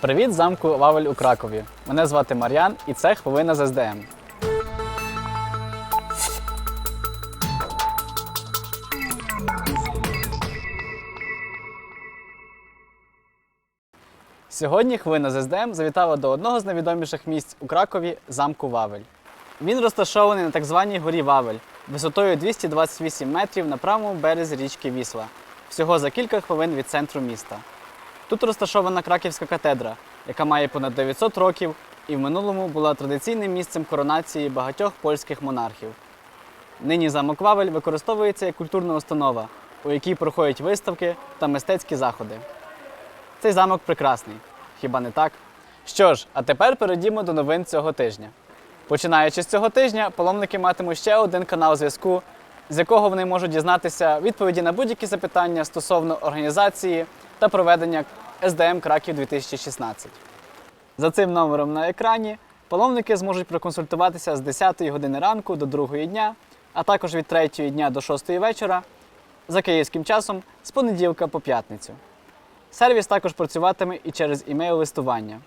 Привіт замку Вавель у Кракові. Мене звати Мар'ян і це хвилина з СДМ. Сьогодні хвилина з СДМ завітала до одного з найвідоміших місць у Кракові замку Вавель. Він розташований на так званій горі Вавель висотою 228 метрів на правому березі річки Вісла, всього за кілька хвилин від центру міста. Тут розташована Краківська катедра, яка має понад 900 років і в минулому була традиційним місцем коронації багатьох польських монархів. Нині замок Вавель використовується як культурна установа, у якій проходять виставки та мистецькі заходи. Цей замок прекрасний, хіба не так? Що ж, а тепер перейдімо до новин цього тижня. Починаючи з цього тижня, паломники матимуть ще один канал зв'язку, з якого вони можуть дізнатися відповіді на будь-які запитання стосовно організації та проведення СДМ Краків 2016. За цим номером на екрані паломники зможуть проконсультуватися з 10 години ранку до 2 дня, а також від 3 дня до 6 вечора за київським часом з понеділка по п'ятницю. Сервіс також працюватиме і через імейл-листування.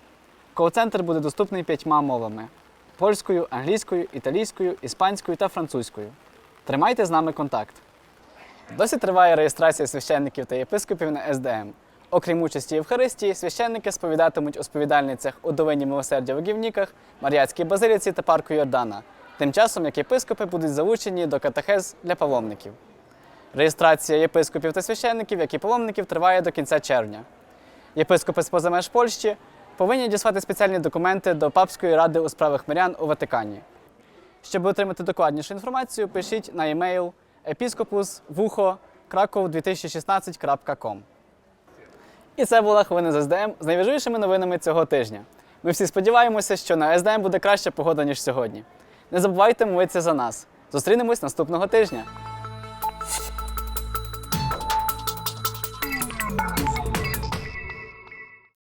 Кол-центр буде доступний п'ятьма мовами: польською, англійською, італійською, іспанською та французькою. Тримайте з нами контакт. Досі триває реєстрація священників та єпископів на СДМ. Окрім участі Євхаристії, священники сповідатимуть у сповідальницях у Долині Милосердя в Гівніках, Мар'яцькій базиліці та парку Йордана, тим часом як єпископи будуть залучені до катехез для паломників. Реєстрація єпископів та священників, як і паломників, триває до кінця червня. Єпископи з поза меж Польщі повинні діслати спеціальні документи до Папської ради у справах мирян у Ватикані. Щоб отримати докладнішу інформацію, пишіть на емейл episcopusvucho.krakow2016.com. І це була хвилина з СДМ з найважливішими новинами цього тижня. Ми всі сподіваємося, що на СДМ буде краща погода, ніж сьогодні. Не забувайте молитися за нас. Зустрінемось наступного тижня.